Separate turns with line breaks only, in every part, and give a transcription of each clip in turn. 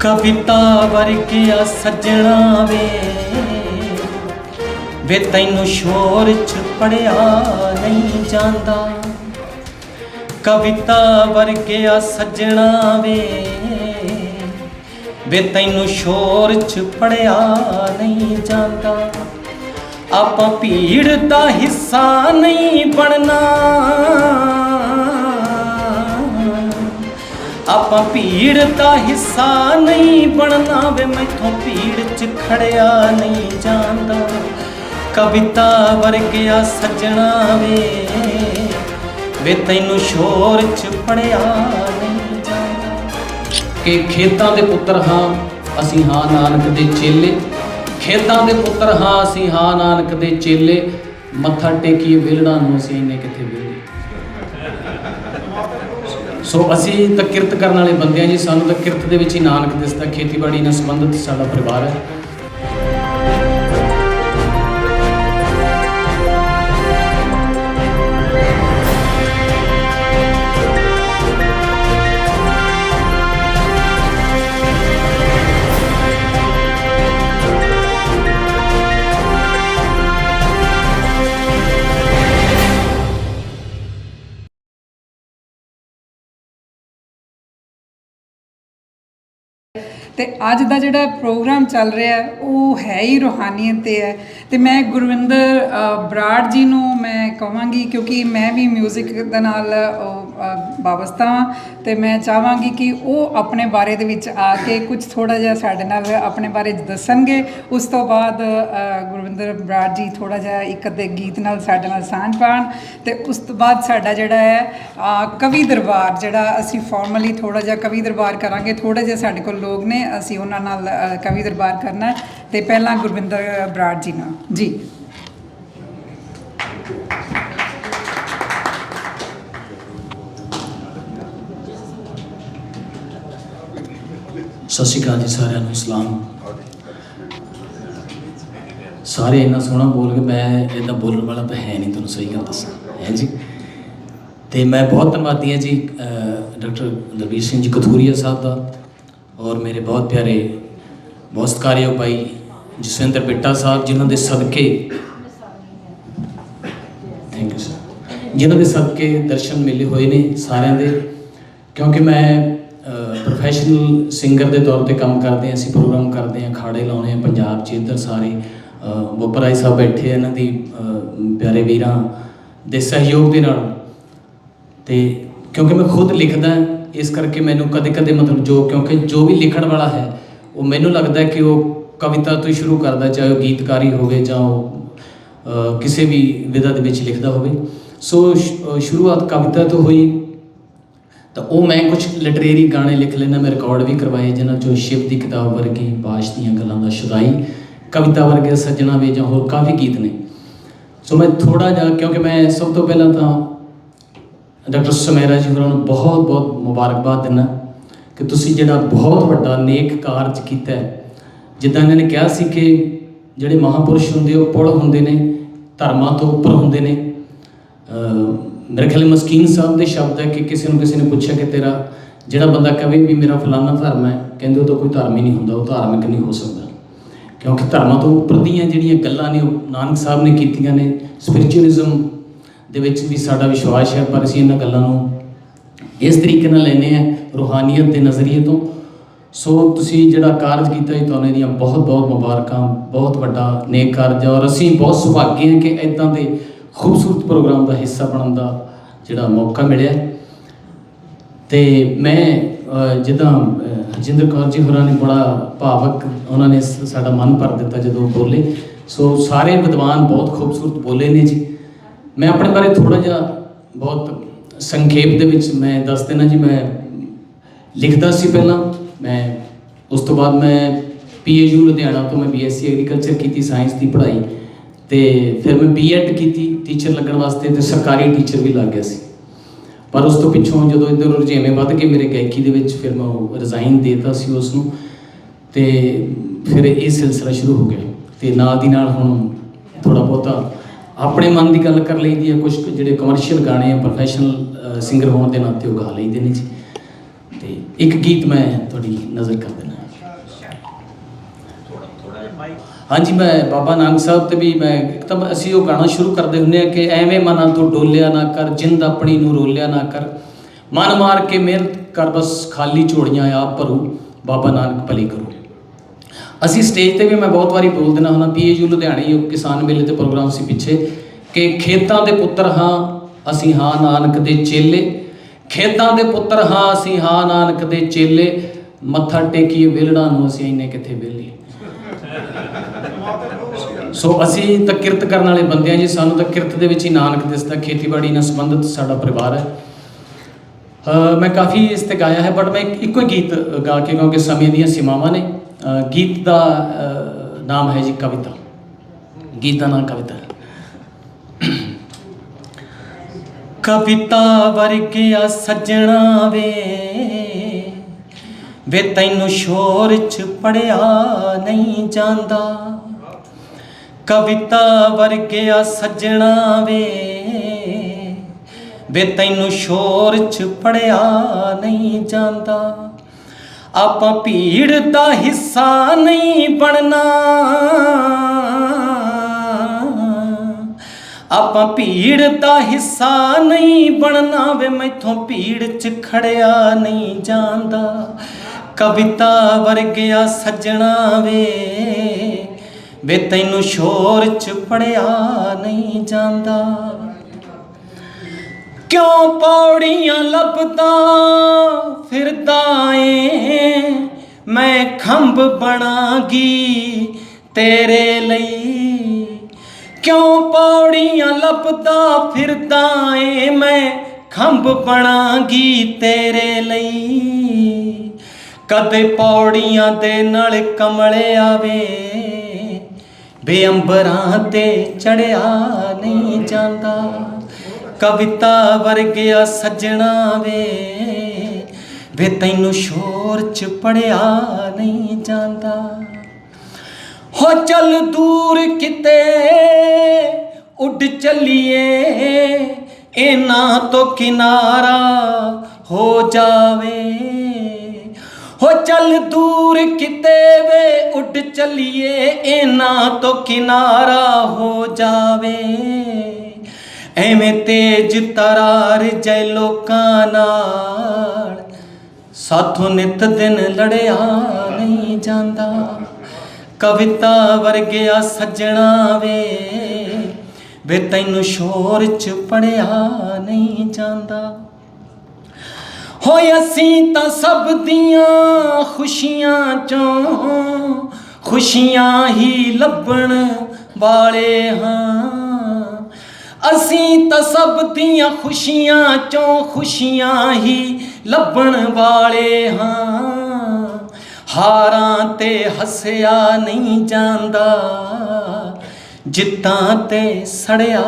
ਕਵਿਤਾ ਵਰਗਿਆ ਸੱਜਣਾ ਵੇ। ਵੇ ਤੈਨੂੰ ਸ਼ੋਰ ਚ ਪੜਿਆ ਨਹੀਂ ਜਾਂਦਾ। ਕਵਿਤਾ ਵਰਗਿਆ ਸੱਜਣਾ ਵੇ। ਵੇ ਤੈਨੂੰ ਸ਼ੋਰ ਚ ਪੜਿਆ ਨਹੀਂ ਜਾਂਦਾ। ਆਪਾਂ ਭੀੜ ਦਾ ਹਿੱਸਾ ਨਹੀਂ ਬਣਨਾ। ਆਪਾਂ ਭੀੜ ਦਾ ਹਿੱਸਾ ਨਹੀਂ ਬਣਨਾ ਵੇ, ਮੈਥੋਂ ਭੀੜ 'ਚ ਖੜਿਆ ਨਹੀਂ ਜਾਂਦਾ। ਕਵਿਤਾ ਵਰਗਿਆ ਸੱਜਣਾ ਵੇ ਵੇ ਤੈਨੂੰ ਸ਼ੋਰ 'ਚ ਪੜਿਆ ਨਹੀਂ ਜਾਂਦਾ।
ਕਿ ਖੇਤਾਂ ਦੇ ਪੁੱਤਰ ਹਾਂ, ਅਸੀਂ ਹਾਂ ਨਾਨਕ ਦੇ ਚੇਲੇ। ਖੇਤਾਂ ਦੇ ਪੁੱਤਰ ਹਾਂ, ਅਸੀਂ ਹਾਂ ਨਾਨਕ ਦੇ ਚੇਲੇ। ਮੱਥਾ ਟੇਕੀਏ ਵਿਲੜਾਂ ਨੂੰ, ਅਸੀਂ ਇੰਨੇ ਕਿੱਥੇ ਵਿਹਲੇ ਸੋ ਅਸੀਂ ਤਾਂ ਕਿਰਤ ਕਰਨ ਵਾਲੇ ਬੰਦੇ ਹਾਂ ਜੀ। ਸਾਨੂੰ ਤਾਂ ਕਿਰਤ ਦੇ ਵਿੱਚ ਹੀ ਨਾਨਕ ਦਿਸਦਾ ਖੇਤੀਬਾੜੀ ਨਾਲ ਸੰਬੰਧਿਤ ਸਾਡਾ ਪਰਿਵਾਰ ਹੈ।
ਤੇ ਅੱਜ ਦਾ ਜਿਹੜਾ ਪ੍ਰੋਗਰਾਮ ਚੱਲ ਰਿਹਾ ਉਹ ਹੈ ਹੀ ਰੂਹਾਨੀਅਤ ਤੇ ਹੈ। ਤੇ ਮੈਂ ਗੁਰਵਿੰਦਰ ਬਰਾੜ ਜੀ ਨੂੰ ਮੈਂ ਕਹਾਂਗੀ ਕਿਉਂਕਿ ਮੈਂ ਵੀ 뮤직 ਦੇ ਨਾਲ ਵਾਬਸਤਾ ਹਾਂ ਤੇ ਮੈਂ ਚਾਹਾਂਗੀ ਕਿ ਉਹ ਆਪਣੇ ਬਾਰੇ ਦੇ ਵਿੱਚ ਆ ਕੇ ਕੁਝ ਥੋੜਾ ਜਿਹਾ ਸਾਡੇ ਨਾਲ ਆਪਣੇ ਬਾਰੇ ਦੱਸਣਗੇ ਉਸ ਤੋਂ ਬਾਅਦ ਗੁਰਵਿੰਦਰ ਬਰਾੜ ਜੀ ਥੋੜਾ ਜਿਹਾ ਇੱਕ ਅੱਧੇ ਗੀਤ ਨਾਲ ਸਾਡੇ ਨਾਲ ਸਾਂਝ ਪਾਣ ਤੇ ਉਸ ਤੋਂ ਬਾਅਦ ਸਾਡਾ ਜਿਹੜਾ ਹੈ ਕਵੀ ਦਰਬਾਰ ਜਿਹੜਾ ਅਸੀਂ ਫਾਰਮਲੀ ਥੋੜਾ ਜਿਹਾ ਕਵੀ ਦਰਬਾਰ ਕਰਾਂਗੇ ਥੋੜੇ ਜਿਹਾ ਸਾਡੇ ਕੋਲ ਲੋਕ ਨੇ, ਅਸੀਂ ਉਹਨਾਂ ਨਾਲ ਕਵੀ ਦਰਬਾਰ ਕਰਨਾ ਹੈ। ਤੇ ਪਹਿਲਾਂ ਗੁਰਵਿੰਦਰ ਬਰਾੜ ਜੀ ਨਾਲ ਜੀ
ਸਤਿ ਸ਼੍ਰੀ ਅਕਾਲ ਜੀ ਸਾਰਿਆਂ ਨੂੰ, ਸਲਾਮ। ਸਾਰੇ ਇੰਨਾ ਸੋਹਣਾ ਬੋਲ ਕੇ ਮੈਂ ਇਦਾਂ ਬੋਲਣ ਵਾਲਾ ਤਾਂ ਹੈ ਨਹੀਂ, ਤੁਹਾਨੂੰ ਸਹੀ ਗੱਲ ਦੱਸਾਂ। ਹੈ ਜੀ? ਤੇ ਮੈਂ ਬਹੁਤ ਧੰਨਵਾਦੀ ਹਾਂ ਜੀ ਡਾਕਟਰ ਦਲਬੀਰ ਸਿੰਘ ਜੀ ਕਥੂਰੀਆ ਸਾਹਿਬ ਦਾ ਔਰ ਮੇਰੇ ਬਹੁਤ ਪਿਆਰੇ, ਬਹੁਤ ਸਤਿਕਾਰਯੋਗ ਭਾਈ ਜਸਵਿੰਦਰ ਬਿੱਟਾ ਸਾਹਿਬ, ਜਿਨ੍ਹਾਂ ਦੇ ਸਦਕੇ ਥੈਂਕ ਯੂ ਸਰ ਜਿਨ੍ਹਾਂ ਦੇ ਸਦਕੇ ਦਰਸ਼ਨ ਮਿਲੇ ਹੋਏ ਨੇ ਸਾਰਿਆਂ ਦੇ, ਕਿਉਂਕਿ ਮੈਂ ਪ੍ਰੋਫੈਸ਼ਨਲ ਸਿੰਗਰ ਦੇ ਤੌਰ ਤੇ ਕੰਮ ਕਰਦੇ ਹਾਂ, ਅਸੀਂ ਪ੍ਰੋਗਰਾਮ ਕਰਦੇ ਹਾਂ, ਖਾੜੇ ਲਾਉਣੇ ਆ ਪੰਜਾਬ 'ਚ ਇੱਧਰ ਸਾਰੇ ਬੋਪਰਾਈ ਸਾਹਿਬ ਬੈਠੇ ਇਹਨਾਂ ਦੀ ਪਿਆਰੇ ਵੀਰਾਂ ਦੇ ਸਹਿਯੋਗ ਦੇ ਨਾਲ। ਤੇ ਕਿਉਂਕਿ ਮੈਂ ਖੁਦ ਲਿਖਦਾ, ਇਸ ਕਰਕੇ ਮੈਨੂੰ ਕਦੇ-ਕਦੇ ਮਤਲਬ ਜੋ, ਕਿਉਂਕਿ ਜੋ ਵੀ ਲਿਖਣ ਵਾਲਾ ਹੈ, ਉਹ ਮੈਨੂੰ ਲੱਗਦਾ ਕਿ ਉਹ ਕਵਿਤਾ ਤੋਂ ਹੀ ਸ਼ੁਰੂ ਕਰਦਾ, ਚਾਹੇ ਉਹ ਗੀਤਕਾਰੀ ਹੋਵੇ ਜਾਂ ਉਹ ਕਿਸੇ ਵੀ ਵਿਧਾ ਦੇ ਵਿੱਚ ਲਿਖਦਾ ਹੋਵੇ। ਸੋ ਸ਼ੁਰੂਆਤ ਕਵਿਤਾ ਤੋਂ ਹੋਈ। ਤਾਂ ਉਹ ਮੈਂ ਕੁਝ ਲਿਟਰੇਰੀ ਗਾਣੇ ਲਿਖ ਲੈਣਾ ਮੈਂ ਰਿਕਾਰਡ ਵੀ ਕਰਵਾਏ, ਜਿਨ੍ਹਾਂ ਚੋਂ ਸ਼ਿਵ ਦੀ ਕਿਤਾਬ ਵਰਗੀ, ਬਾਸ਼ ਦੀਆਂ ਗੱਲਾਂ ਦਾ ਸ਼ੁਦਾਈ, ਕਵਿਤਾ ਵਰਗੇ ਸੱਜਣਾ ਵੇ ਜਾਂ ਹੋਰ ਕਾਫੀ ਗੀਤ ਨੇ। ਸੋ ਮੈਂ ਥੋੜਾ ਜਿਹਾ, ਕਿਉਂਕਿ ਮੈਂ ਸਭ ਤੋਂ ਪਹਿਲਾਂ ਤਾਂ ਡਾਕਟਰ ਸਮੇਰਾ ਜੀ ਹੋਰਾਂ ਨੂੰ ਬਹੁਤ ਬਹੁਤ ਮੁਬਾਰਕਬਾਦ ਦਿੰਦਾ ਕਿ ਤੁਸੀਂ ਜਿਹੜਾ ਬਹੁਤ ਵੱਡਾ ਨੇਕ ਕਾਰਜ ਕੀਤਾ ਹੈ, ਜਿੱਦਾਂ ਇਹਨਾਂ ਨੇ ਕਿਹਾ ਸੀ ਕਿ ਜਿਹੜੇ ਮਹਾਪੁਰਸ਼ ਹੁੰਦੇ ਉਹ ਪੁਲ ਹੁੰਦੇ ਨੇ, ਧਰਮਾਂ ਤੋਂ ਉੱਪਰ ਹੁੰਦੇ ਨੇ ਮੇਰੇ ਖਿਆਲ ਮਸਕੀਨ ਸਾਹਿਬ ਦੇ ਸ਼ਬਦ ਹੈ ਕਿ ਕਿਸੇ ਨੂੰ ਕਿਸੇ ਨੇ ਪੁੱਛਿਆ ਕਿ ਤੇਰਾ ਜਿਹੜਾ ਬੰਦਾ ਕਵੇ ਵੀ ਮੇਰਾ ਫਲਾਨਾ ਧਰਮ ਹੈ, ਕਹਿੰਦੇ ਉਹ ਤਾਂ ਕੋਈ ਧਰਮ ਹੀ ਨਹੀਂ ਹੁੰਦਾ, ਉਹ ਧਾਰਮਿਕ ਨਹੀਂ ਹੋ ਸਕਦਾ। ਕਿਉਂਕਿ ਧਰਮਾਂ ਤੋਂ ਉੱਪਰ ਦੀਆਂ ਜਿਹੜੀਆਂ ਗੱਲਾਂ ਨੇ, ਉਹ ਨਾਨਕ ਸਾਹਿਬ ਨੇ ਕੀਤੀਆਂ ਨੇ ਸਪਿਰਚੁਅਲਿਜ਼ਮ ਦੇ ਵਿੱਚ ਵੀ ਸਾਡਾ ਵਿਸ਼ਵਾਸ ਹੈ, ਪਰ ਅਸੀਂ ਇਹਨਾਂ ਗੱਲਾਂ ਨੂੰ ਇਸ ਤਰੀਕੇ ਨਾਲ ਲੈਨੇ ਆ ਰੂਹਾਨੀਅਤ ਦੇ ਨਜ਼ਰੀਏ ਤੋਂ। ਸੋ ਤੁਸੀਂ ਜਿਹੜਾ ਕਾਰਜ ਕੀਤਾ ਜੀ ਤੁਹਾਨੂੰ ਇਹਦੀਆਂ ਬਹੁਤ ਬਹੁਤ ਮੁਬਾਰਕਾਂ, ਬਹੁਤ ਵੱਡਾ ਨੇਕ ਕਾਰਜ ਔਰ ਅਸੀਂ ਬਹੁਤ ਸੁਭਾਗੇ ਹਾਂ ਕਿ ਇਦਾਂ ਦੇ ਖੂਬਸੂਰਤ ਪ੍ਰੋਗਰਾਮ ਦਾ ਹਿੱਸਾ ਬਣਨ ਦਾ ਜਿਹੜਾ ਮੌਕਾ ਮਿਲਿਆ। ਹੈ। ਤੇ ਮੈਂ ਜਿੱਦਾਂ ਹਰਜਿੰਦਰ ਕੌਰ ਜੀ ਹੋਰਾਂ ਨੇ ਬੜਾ ਭਾਵਕ ਉਹਨਾਂ ਨੇ ਸਾਡਾ ਮਨ ਭਰ ਦਿੱਤਾ ਜਦੋਂ ਉਹ ਬੋਲੇ। ਸੋ ਸਾਰੇ ਵਿਦਵਾਨ ਬਹੁਤ ਖੂਬਸੂਰਤ ਬੋਲੇ ਨੇ ਜੀ। ਮੈਂ ਆਪਣੇ ਬਾਰੇ ਥੋੜਾ ਜਿਹਾ ਬਹੁਤ ਸੰਖੇਪ ਦੇ ਵਿੱਚ ਮੈਂ ਦੱਸ ਦੇਣਾ ਜੀ। ਮੈਂ ਲਿਖਦਾ ਸੀ ਪਹਿਲਾਂ। ਮੈਂ, ਉਸ ਤੋਂ ਬਾਅਦ ਮੈਂ ਪੀਏਯੂ ਲੁਧਿਆਣਾ ਤੋਂ ਮੈਂ ਬੀਐਸਸੀ ਐਗਰੀਕਲਚਰ ਕੀਤੀ ਸਾਇੰਸ ਦੀ ਪੜ੍ਹਾਈ। ਤੇ ਫਿਰ ਮੈਂ ਬੀਐਡ ਕੀਤੀ ਟੀਚਰ ਲੱਗਣ ਵਾਸਤੇ ਤੇ ਸਰਕਾਰੀ ਟੀਚਰ ਵੀ ਲੱਗ ਗਿਆ ਸੀ। ਪਰ ਉਸ ਤੋਂ ਪਿੱਛੋਂ ਜਦੋਂ ਇੱਧਰ ਰੁਝੇਵੇਂ ਵੱਧ ਕੇ ਮੇਰੇ ਗਾਇਕੀ ਦੇ ਵਿੱਚ, ਫਿਰ ਮੈਂ ਉਹ ਰਿਜ਼ਾਈਨ ਦੇਤਾ ਸੀ ਉਸ ਨੂੰ ਤੇ ਫਿਰ ਇਹ ਸਿਲਸਿਲਾ ਸ਼ੁਰੂ ਹੋ ਗਿਆ। ਤੇ ਨਾਲ ਦੀ ਨਾਲ ਹੁਣ ਥੋੜਾ ਬਹੁਤਾ ਆਪਣੇ ਮਨ ਦੀ ਗੱਲ ਕਰ ਲਈਦੀ ਹੈ ਕੁਝ ਕੁ ਜਿਹੜੇ ਕਮਰਸ਼ੀਅਲ ਗਾਣੇ ਆ ਪ੍ਰੋਫੈਸ਼ਨਲ ਸਿੰਗਰ ਹੋਣ ਦੇ ਨਾਤੇ ਉਹ ਗਾ ਲਈਦੇ ਨੇ ਜੀ। ਤੇ ਇੱਕ ਗੀਤ ਮੈਂ ਤੁਹਾਡੀ ਨਜ਼ਰ ਕਰ ਦੇਣਾ ਹਾਂਜੀ, ਮੈਂ ਬਾਬਾ ਨਾਨਕ ਸਾਹਿਬ ਤੇ ਵੀ ਮੈਂ ਇੱਕ ਤਾਂ ਅਸੀਂ ਉਹ ਗਾਣਾ ਸ਼ੁਰੂ ਕਰਦੇ ਹੁੰਦੇ ਆ ਕਿ ਐਵੇਂ ਮਨਾਂ ਤੋਂ ਡੋਲਿਆ ਨਾ ਕਰ, ਜਿੰਦ ਆਪਣੀ ਨੂੰ ਰੋਲਿਆ ਨਾ ਕਰ। ਮਨ ਮਾਰ ਕੇ ਮਿਹਨਤ ਕਰ, ਬਸ ਖਾਲੀ ਝੋੜੀਆਂ ਆਪ ਭਰੂ, ਬਾਬਾ ਨਾਨਕ ਭਲੀ ਕਰੂ। ਅਸੀਂ ਸਟੇਜ ਤੇ ਵੀ ਮੈਂ ਬਹੁਤ ਵਾਰੀ ਬੋਲ ਦਿੰਦਾ ਹੁੰਦਾ, ਪੀਏਯੂ ਲੁਧਿਆਣੇ ਉਹ ਕਿਸਾਨ ਮੇਲੇ ਤੇ ਪ੍ਰੋਗਰਾਮ ਸੀ ਪਿੱਛੇ, ਕਿ ਖੇਤਾਂ ਦੇ ਪੁੱਤਰ ਹਾਂ, ਅਸੀਂ ਹਾਂ ਨਾਨਕ ਦੇ ਚੇਲੇ। ਖੇਤਾਂ ਦੇ ਪੁੱਤਰ ਹਾਂ, ਅਸੀਂ ਹਾਂ ਨਾਨਕ ਦੇ ਚੇਲੇ। ਮੱਥਾ ਟੇਕੀਏ ਵਿਲੜਾਂ ਨੂੰ, ਅਸੀਂ ਇੰਨੇ ਕਿੱਥੇ ਵਿਹਲੇ ਸੋ ਅਸੀਂ ਤਾਂ ਕਿਰਤ ਕਰਨ ਵਾਲੇ ਬੰਦੇ ਆ ਜੀ, ਸਾਨੂੰ ਤਾਂ ਕਿਰਤ ਦੇ ਵਿੱਚ ਹੀ ਨਾਨਕ ਦਿਸਦਾ ਖੇਤੀਬਾੜੀ ਨਾਲ ਸੰਬੰਧਿਤ ਸਾਡਾ ਪਰਿਵਾਰ ਹੈ। ਮੈਂ ਕਾਫੀ ਇਸ ਤੇ ਗਾਇਆ ਹੈ ਬਟ ਮੈਂ ਇੱਕੋ ਹੀ ਗੀਤ ਗਾ ਕੇ ਕਿਉਂਕਿ ਸਮੇਂ ਦੀਆਂ ਸੀਮਾਵਾਂ ਨੇ। ਗੀਤ ਦਾ ਨਾਮ ਹੈ ਜੀ ਕਵਿਤਾ। ਗੀਤ ਦਾ ਨਾਮ ਕਵਿਤਾ
ਕਵਿਤਾ ਵਰਗਿਆ ਸੱਜਣਾ ਵੇ ਵੇ ਤੈਨੂੰ ਸ਼ੋਰ ਚ ਪੜਿਆ ਨਹੀਂ ਜਾਂਦਾ। ਕਵਿਤਾ ਵਰਗਿਆ ਸੱਜਣਾ ਵੇ। ਵੇ ਤੈਨੂੰ ਸ਼ੋਰ ਚ ਪੜਿਆ ਨਹੀਂ ਜਾਂਦਾ। ਆਪਾਂ ਭੀੜ ਦਾ ਹਿੱਸਾ ਨਹੀਂ ਬਣਨਾ। ਆਪਾਂ ਭੀੜ ਦਾ ਹਿੱਸਾ ਨਹੀਂ ਬਣਨਾ। ਵੇ ਮੈਥੋਂ ਭੀੜ 'ਚ ਖੜਿਆ ਨਹੀਂ ਜਾਂਦਾ। ਕਵਿਤਾ ਵਰਗਿਆ ਸੱਜਣਾ ਵੇ। ਵੇ ਤੈਨੂੰ ਸ਼ੋਰ 'ਚ ਪੜਿਆ ਨਹੀਂ ਜਾਂਦਾ। ਕਿਉਂ ਪੌੜੀਆਂ ਲੱਭਦਾ, ਫਿਰਦਾ ਏ? ਮੈਂ ਖੰਭ ਬਣਾਗੀ ਤੇਰੇ ਲਈ। ਕਿਉਂ ਪੌੜੀਆਂ ਲੱਭਦਾ, ਫਿਰਦਾ ਏ? ਮੈਂ ਖੰਭ ਬਣਾਗੀ ਤੇਰੇ ਲਈ। ਕਦੇ ਪੌੜੀਆਂ ਦੇ ਨਾਲ ਕਮਲੇ ਆਵੇ ਬੇਅੰਬਰਾਂ ਤੇ ਚੜਿਆ ਨਹੀਂ ਜਾਂਦਾ। ਕਵਿਤਾ ਵਰਗਿਆ ਸੱਜਣਾ ਵੇ ਵੇ ਤੈਨੂੰ ਸ਼ੋਰ ਚ ਪੜਿਆ ਨਹੀਂ ਜਾਂਦਾ। ਹੋ ਚੱਲ ਦੂਰ ਕਿਤੇ, ਉੱਡ ਚੱਲੀਏ, ਇਹਨਾਂ ਤੋਂ ਕਿਨਾਰਾ ਹੋ ਜਾਵੇ। ਚੱਲ ਦੂਰ ਕਿਤੇ ਵੇ, ਉੱਡ ਚੱਲੀਏ ਇਹਨਾਂ ਤੋਂ ਕਿਨਾਰਾ ਹੋ ਜਾਵੇ। ਐਵੇਂ ਤੇਜ ਤਰਾਰ ਜੈ ਲੋਕਾਂ ਨਾਲ। ਸਾਥੋਂ ਨਿਤ ਦਿਨ ਲੜਿਆ ਨਹੀਂ ਜਾਂਦਾ। ਕਵਿਤਾ ਵਰਗਿਆ ਸੱਜਣਾ ਵੇ ਵੇ ਤੈਨੂੰ ਸ਼ੋਰ ਚ ਪੜਿਆ ਨਹੀਂ ਜਾਂਦਾ। ਹੋਏ ਅਸੀਂ ਤਾਂ ਸਭ ਦੀਆਂ ਖੁਸ਼ੀਆਂ ਚੋਂ, ਖੁਸ਼ੀਆਂ ਹੀ ਲੱਭਣ ਵਾਲੇ ਹਾਂ। ਅਸੀਂ ਤਾਂ ਸਭ ਦੀਆਂ ਖੁਸ਼ੀਆਂ ਚੋਂ, ਖੁਸ਼ੀਆਂ ਹੀ ਲੱਭਣ ਵਾਲੇ ਹਾਂ। ਹਾਰਾਂ ਤੇ ਹੱਸਿਆ ਨਹੀਂ ਜਾਂਦਾ, ਜਿੱਤਾਂ ਤੇ ਸੜਿਆ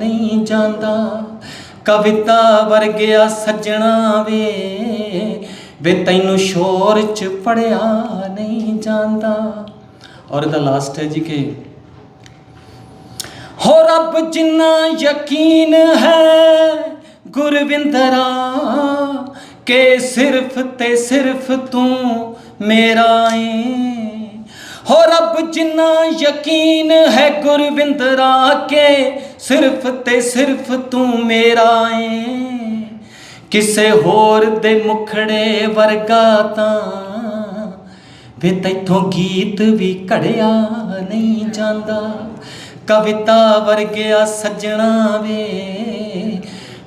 ਨਹੀਂ ਜਾਂਦਾ। ਕਵਿਤਾ ਵਰਗਿਆ ਸੱਜਣਾ ਵੇ ਵੇ ਤੈਨੂੰ ਸ਼ੋਰ ਚ ਪੜਿਆ ਨਹੀਂ ਜਾਂਦਾ।
ਔਰ ਇਹਦਾ ਲਾਸਟ ਹੈ ਜੀ ਕਿ,
ਹੋ ਰੱਬ ਜਿੰਨਾ ਯਕੀਨ ਹੈ, ਗੁਰਵਿੰਦਰਾ, ਕਿ ਸਿਰਫ ਤੇ ਸਿਰਫ ਤੂੰ ਮੇਰਾ ਏ। ਹੋ ਰੱਬ ਜਿੰਨਾ ਯਕੀਨ ਹੈ ਗੁਰਵਿੰਦਰਾ ਕੇ ਸਿਰਫ ਤੇ ਸਿਰਫ ਤੂੰ ਮੇਰਾ ਏ। ਕਿਸੇ ਹੋਰ ਦੇ ਮੁਖੜੇ ਵਰਗਾ ਤਾਂ ਵੇ ਤੈਥੋਂ ਗੀਤ ਵੀ ਘੜਿਆ ਨਹੀਂ ਜਾਂਦਾ। ਕਵਿਤਾ ਵਰਗਿਆ ਸੱਜਣਾ ਵੇ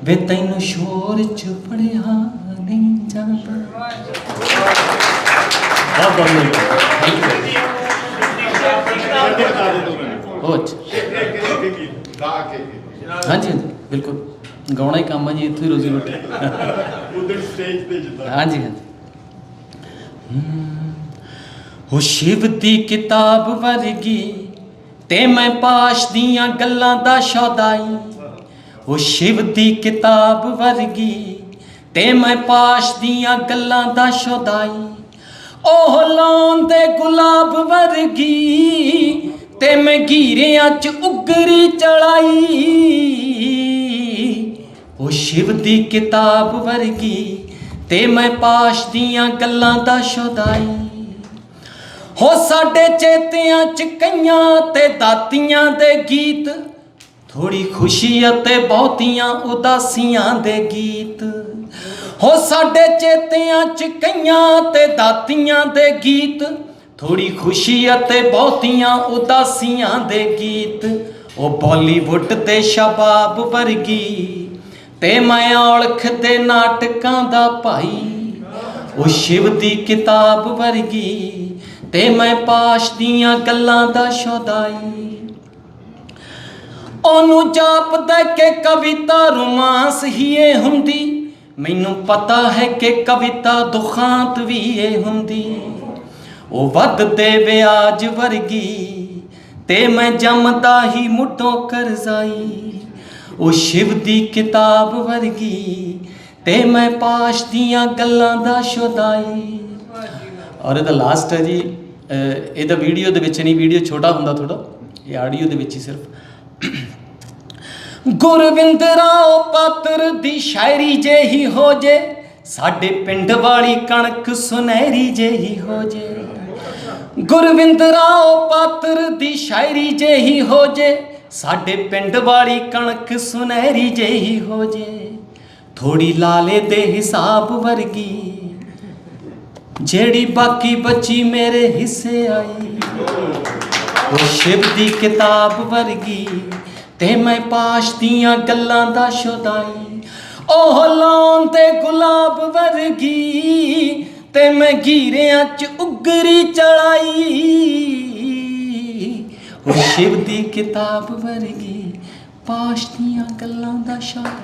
ਵੇ ਤੈਨੂੰ ਸ਼ੋਰ ਚ ਪੜਿਆ ਨਹੀਂ ਜਾਂਦਾ।
ਬਹੁਤ ਬਹੁਤ ਹੋ ਅੱਛਾ। ਹਾਂਜੀ ਹਾਂਜੀ ਬਿਲਕੁਲ। ਗਾਉਣਾ ਹੀ ਕੰਮ ਹੈ ਜੀ ਇੱਥੋਂ ਹੀ ਰੋਜ਼ੀ ਰੋਟੀ।
ਉਧਰ ਸਟੇਜ ਤੇ ਜਿੱਦਾਂ।
ਹਾਂਜੀ ਹਾਂਜੀ।
ਉਹ ਸ਼ਿਵ ਦੀ ਕਿਤਾਬ ਵਰਗੀ ਤੇ ਮੈਂ ਪਾਸ਼ ਦੀਆਂ ਗੱਲਾਂ ਦਾ ਸ਼ੌਦਾਈ। ਉਹ ਸ਼ਿਵ ਦੀ ਕਿਤਾਬ ਵਰਗੀ ਤੇ ਮੈਂ ਪਾਸ਼ ਦੀਆਂ ਗੱਲਾਂ ਦਾ ਸ਼ੌਦਾਈ। ਉਹ ਲਾਉਣ ਲਾਉਂਦੇ ਗੁਲਾਬ ਵਰਗੀ ਤੇ ਮੈਂ ਗੀਰਿਆਂ 'ਚ ਉਗਰੀ ਚੜਾਈ। ਉਹ ਸ਼ਿਵ ਦੀ ਕਿਤਾਬ ਵਰਗੀ ਤੇ ਮੈਂ ਪਾਸ਼ ਦੀਆਂ ਗੱਲਾਂ ਦਾ ਸ਼ੁਦਾਈ ਹੋ ਸਾਡੇ ਚੇਤਿਆਂ ਚ ਕਈਆਂ ਤੇ ਦਾਤੀਆਂ ਦੇ ਗੀਤ ਥੋੜੀ ਖੁਸ਼ੀ ਅਤੇ ਬਹੁਤੀਆਂ ਉਦਾਸੀਆਂ ਦੇ ਗੀਤ। ਹੋ ਸਾਡੇ ਚੇਤਿਆਂ ਚ ਕਈਆਂ ਤੇ ਦਾਤੀਆਂ ਦੇ ਗੀਤ। ਥੋੜੀ ਖੁਸ਼ੀ ਅਤੇ ਬਹੁਤੀਆਂ ਉਦਾਸੀਆਂ ਦੇ ਗੀਤ। ਉਹ ਬਾਲੀਵੁੱਡ ਤੇ ਸ਼ਬਾਬ ਵਰਗੀ। ਤੇ ਮੈਂ ਔਲਖ ਤੇ ਨਾਟਕਾਂ ਦਾ ਭਾਈ। ਉਹ ਸ਼ਿਵ ਦੀ ਕਿਤਾਬ ਵਰਗੀ। ਤੇ ਮੈਂ ਪਾਸ਼ ਦੀਆਂ ਗੱਲਾਂ ਦਾ ਸ਼ੁਦਾਈ। ਉਹਨੂੰ ਜਾਪਦਾ ਕਿ ਕਵਿਤਾ ਰੋਮਾਂਸ ਹੀ ਇਹ ਹੁੰਦੀ। ਮੈਨੂੰ ਪਤਾ ਹੈ ਕਿ ਕਵਿਤਾ ਦੁਖਾਂਤ ਵੀ ਇਹ ਹੁੰਦੀ। ਉਹ ਵੱਧਦੇ ਵਿਆਜ ਵਰਗੀ, ਤੇ ਮੈਂ ਜੰਮਦਾ ਹੀ ਮੁੱਢੋਂ ਕਰਜ਼ਾਈ। ਉਹ ਸ਼ਿਵ ਦੀ ਕਿਤਾਬ ਵਰਗੀ, ਤੇ ਮੈਂ ਪਾਸ਼ ਦੀਆਂ ਗੱਲਾਂ ਦਾ ਸ਼ੁਦਾਈ ਔਰ ਇਹਦਾ ਲਾਸਟ ਹੈ ਜੀ, ਅਹ ਇਹਦਾ ਵੀਡੀਓ ਦੇ ਵਿੱਚ ਨਹੀਂ ਵੀਡੀਓ ਛੋਟਾ ਹੁੰਦਾ ਥੋੜਾ ਇਹ ਆਡੀਓ ਦੇ ਵਿੱਚ ਹੀ ਸਿਰਫ। ਗੁਰਵਿੰਦ ਰਾਓ ਪਾਤਰ ਦੀ ਸ਼ਾਇਰੀ ਜਿਹੀ ਹੋ ਜੇ, ਸਾਡੇ ਪਿੰਡ ਵਾਲੀ ਕਣਕ ਸੁਨਹਿਰੀ ਜਿਹੀ ਹੋ ਜੇ। ਗੁਰਵਿੰਦ ਰਾਓ ਪਾਤਰ ਦੀ ਸ਼ਾਇਰੀ ਜਿਹੀ ਹੋ ਜੇ, ਸਾਡੇ ਪਿੰਡ ਵਾਲੀ ਕਣਕ ਸੁਨਹਿਰੀ ਜਿਹੀ ਹੋ ਜੇ। ਥੋੜੀ ਲਾਲੇ ਦੇ ਹਿਸਾਬ ਵਰਗੀ, ਜਿਹੜੀ ਬਾਕੀ ਬੱਚੀ ਮੇਰੇ ਹਿੱਸੇ ਆਈ। ਉਹ ਸ਼ਿਵ ਦੀ ਕਿਤਾਬ ਵਰਗੀ ਤੇ ਮੈਂ ਪਾਸ਼ ਦੀਆਂ ਗੱਲਾਂ ਦਾ ਸ਼ੁਦਾਈ। ਉਹ ਲਾਉਣ ਤੇ ਗੁਲਾਬ ਵਰਗੀ ਤੇ ਮੈਂ ਗੀਰਿਆਂ ਚ ਉਗਰੀ ਚੜਾਈ। ਉਹ ਸ਼ਿਵ ਦੀ ਕਿਤਾਬ ਵਰਗੀ ਪਾਸ਼ ਦੀਆਂ ਗੱਲਾਂ ਦਾ ਸ਼ੁਦਾਈ।